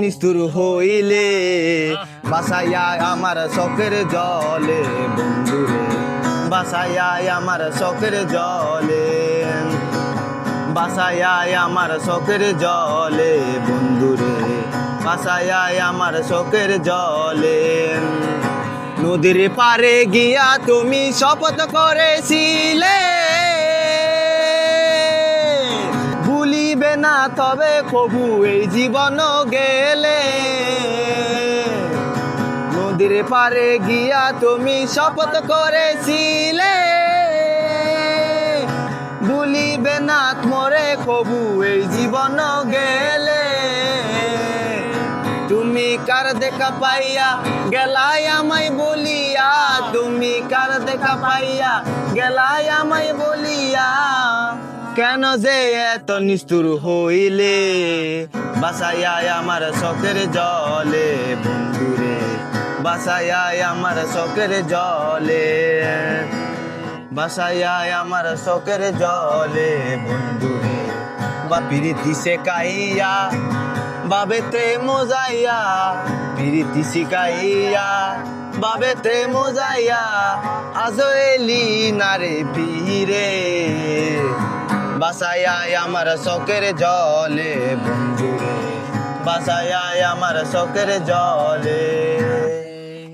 নিস্তুর হইলে বাসাইয়া আমার শখের জলে বন্ধুরে বাসাইয়া আমার শখের জলে বাসাইয়া আমার শখের জলে বন্ধুরে বাসাইয়া আমার শখের জলে নদীর পারে গিয়া তুমি শপথ করেছিলে। ভুলিবে না তবে কবু এই জীবন গেলে। নদীর পারে গিয়া তুমি শপথ করেছিলে। ভুলিবে না মরে কবু এই জীবন গেলে। তুমি কার দেখা পাইয়া? গেলাই আমায় বলিয়া, তুমি কার দেখা পাইয়া? গেলাই আমায় বলিয়া, কেন যে এত নিষ্ঠুর হইলে? বাসায় আমার শখের জলে, বন্ধুরে বাসায় আমার শখের জলে। বাসায় আমার শখের জলে, বন্ধুরে বা প্রীতি শেখাইয়া বাবেতে মোজাইয়া, প্রীতি বাবে তে মোজাইয়া আজ এলি নারে পীরে বাসায় আমার শখের জলে, বন্ধুরে। বাসায় আমার শখের জলে।